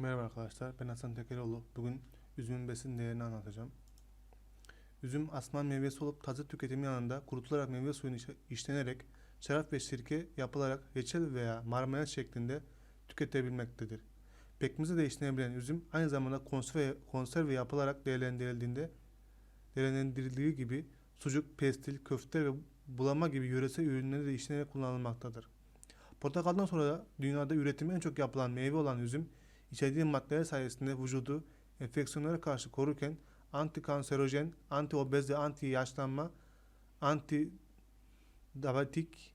Merhaba arkadaşlar, ben Hasan Tekeroğlu. Bugün üzümün besin değerini anlatacağım. Üzüm asman meyvesi olup taze tüketimi yanında kurutularak meyve suyunu iş- işlenerek şarap ve sirke yapılarak reçel veya marmelat şeklinde tüketebilmektedir. Pekmezi de işlenebilen üzüm aynı zamanda konserve, konserve yapılarak değerlendirildiğinde değerlendirildiği gibi sucuk, pestil, köfte ve bulama gibi yöresel ürünleri de işlenerek kullanılmaktadır. Portakaldan sonra da dünyada üretimi en çok yapılan meyve olan üzüm içerdiği maddeler sayesinde vücudu enfeksiyonlara karşı korurken antikanserojen, antiobez ve anti yaşlanma, anti diabetik,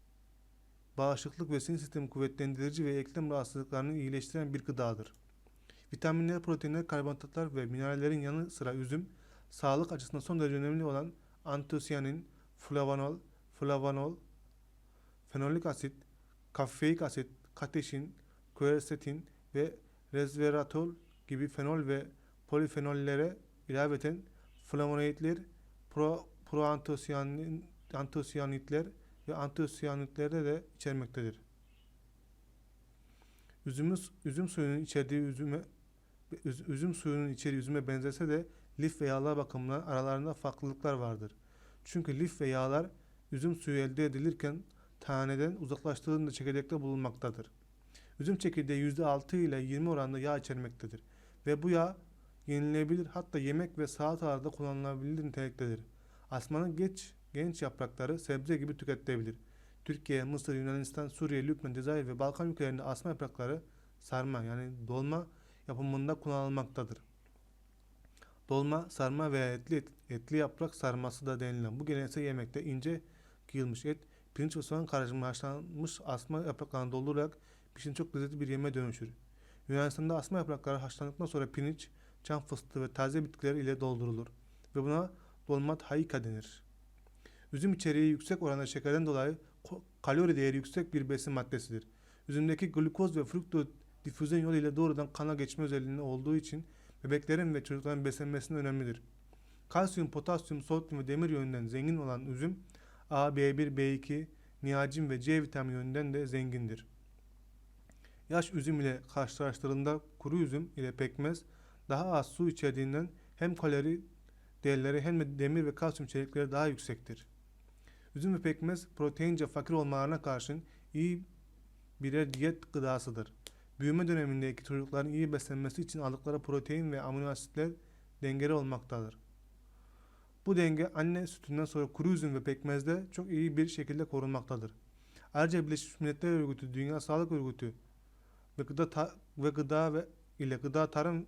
bağışıklık ve sinir sistemi kuvvetlendirici ve eklem rahatsızlıklarını iyileştiren bir gıdadır. Vitaminler, proteinler, karbonhidratlar ve minerallerin yanı sıra üzüm, sağlık açısından son derece önemli olan antosiyanin, flavanol, flavanol, fenolik asit, kafeik asit, kateşin, quercetin ve resveratrol gibi fenol ve polifenollere ilaveten flavonoidler, pro, proantosiyanin, antosiyanitler ve antosiyanitleri de içermektedir. Üzümün, üzüm suyunun içerdiği üzüme üz- üzüm suyunun içeriği üzüme benzese de lif ve yağlar bakımından aralarında farklılıklar vardır. Çünkü lif ve yağlar üzüm suyu elde edilirken taneden uzaklaştırıldığında çekirdekte bulunmaktadır. Üzüm çekirdeği %6 ile 20 oranında yağ içermektedir ve bu yağ yenilebilir hatta yemek ve salatalarda kullanılabilir niteliktedir. Asmanın geç genç yaprakları sebze gibi tüketilebilir. Türkiye, Mısır, Yunanistan, Suriye, Lübnan, Cezayir ve Balkan ülkelerinde asma yaprakları sarma yani dolma yapımında kullanılmaktadır. Dolma, sarma veya etli, etli yaprak sarması da denilen bu geleneksel yemekte ince kıyılmış et, pirinç ve soğan karışımı haşlanmış asma yapraklarını doldurarak pişin çok lezzetli bir yemeğe dönüşür. Yunanistan'da asma yaprakları haşlandıktan sonra pirinç, çam fıstığı ve taze bitkiler ile doldurulur ve buna dolmat hayka denir. Üzüm içeriği yüksek oranda şekerden dolayı kalori değeri yüksek bir besin maddesidir. Üzümdeki glukoz ve fruktoz difüzyon yolu ile doğrudan kana geçme özelliğinde olduğu için bebeklerin ve çocukların beslenmesinde önemlidir. Kalsiyum, potasyum, sodyum ve demir yönünden zengin olan üzüm A, B1, B2, niacin ve C vitamini yönünden de zengindir. Yaş üzüm ile karşılaştırıldığında kuru üzüm ile pekmez daha az su içerdiğinden hem kalori değerleri hem de demir ve kalsiyum içerikleri daha yüksektir. Üzüm ve pekmez proteince fakir olmalarına karşın iyi birer diyet gıdasıdır. Büyüme dönemindeki çocukların iyi beslenmesi için aldıkları protein ve amino asitler dengeli olmaktadır. Bu denge anne sütünden sonra kuru üzüm ve pekmezde çok iyi bir şekilde korunmaktadır. Ayrıca Birleşmiş Milletler Örgütü, Dünya Sağlık Örgütü ve gıda ve gıda ve ile gıda tarım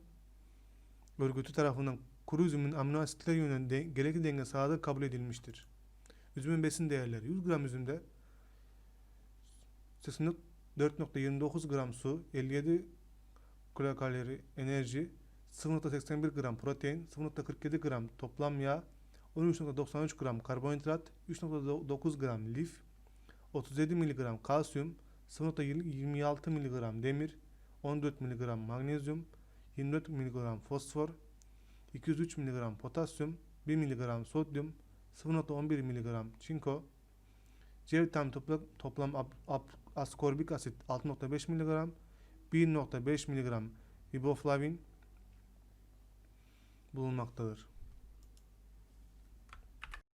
örgütü tarafından kuru üzümün amino asitler yönünden de, gerekli denge sağladığı kabul edilmiştir. Üzümün besin değerleri 100 gram üzümde 4.29 gram su, 57 kilokalori enerji, 0.81 gram protein, 0.47 gram toplam yağ, 13.93 gram karbonhidrat, 3.9 gram lif, 37 mg kalsiyum, 0.26 mg demir, 14 mg magnezyum, 24 mg fosfor, 203 mg potasyum, 1 mg sodyum, 0.11 mg çinko, C vitamini toplam, toplam ap- ap- askorbik asit 6.5 mg, 1.5 mg riboflavin bulunmaktadır.